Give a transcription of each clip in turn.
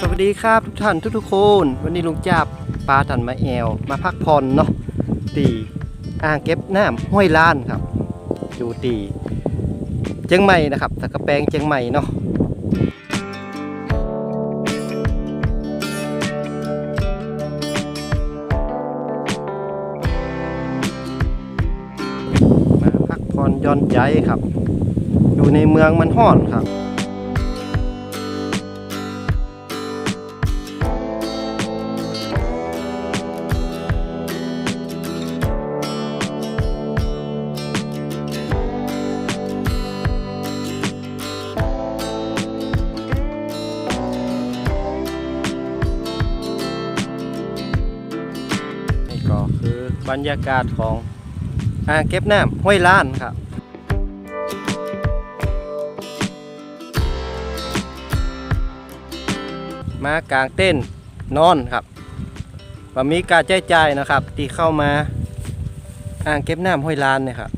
สวัสดีครับทุกท่านทุกๆคน วันนี้ลุงจับปลาทันมาแอว มาพักผ่อนเนาะตีอ่างเก็บน้ำห้วยล้านครับ อยู่ตีเจียงใหม่นะครับตะกะแปงเจียงใหม่เนาะมาพักผ่อนย่อนใจครับ อยู่ในเมืองมันห้อนครับ บรรยากาศของอ่างเก็บน้ำห้วยล้านครับมากลางเต้นท์นอนครับว่ามีการใช้จ่ายนะครับ ที่เข้ามาอ่างเก็บน้ำห้วยล้านเนี่ยครับ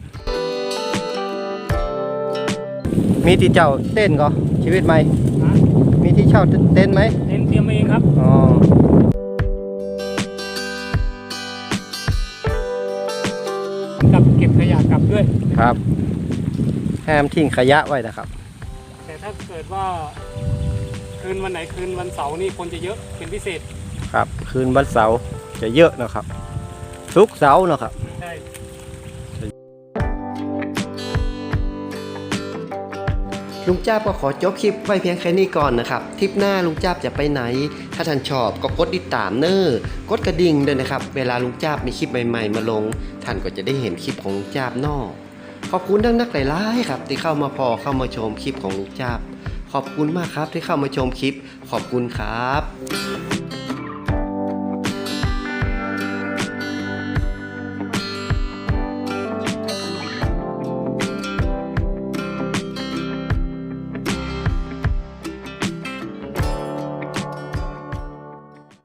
มีที่เจ้าเต้นก็ชีวิตใหม่มีที่เช่าเต้นท์ไหมเต็นท์เตรียมมาเองครับ อ๋อ ยะกลับด้วย ครับ ห้ามทิ้งขยะไว้นะครับ แต่ถ้าเกิดว่า คืนวันไหนคืนวันเสาร์นี่คนจะเยอะเป็นพิเศษ ครับ คืนวันเสาร์จะเยอะนะครับ ทุกเสาร์นะครับ ลุงจ้าบก็ขอจบคลิปไว้เพียงแค่นี้ก่อนนะครับทริปหน้าลุงจ้าบจะไปไหน ถ้าท่านชอบก็กดติดตามเนอร์กดกระดิ่งด้วยนะครับ เวลาลุงจ้าบมีคลิปใหม่ๆ มาลง ท่านก็จะได้เห็นคลิปของลุงจ้าบนอกขอบคุณทั้งนักหลายๆครับที่เข้ามาพอเข้ามาชมคลิปของลุงจ้าบขอบคุณมากครับที่เข้ามาชมคลิป ขอบคุณครับ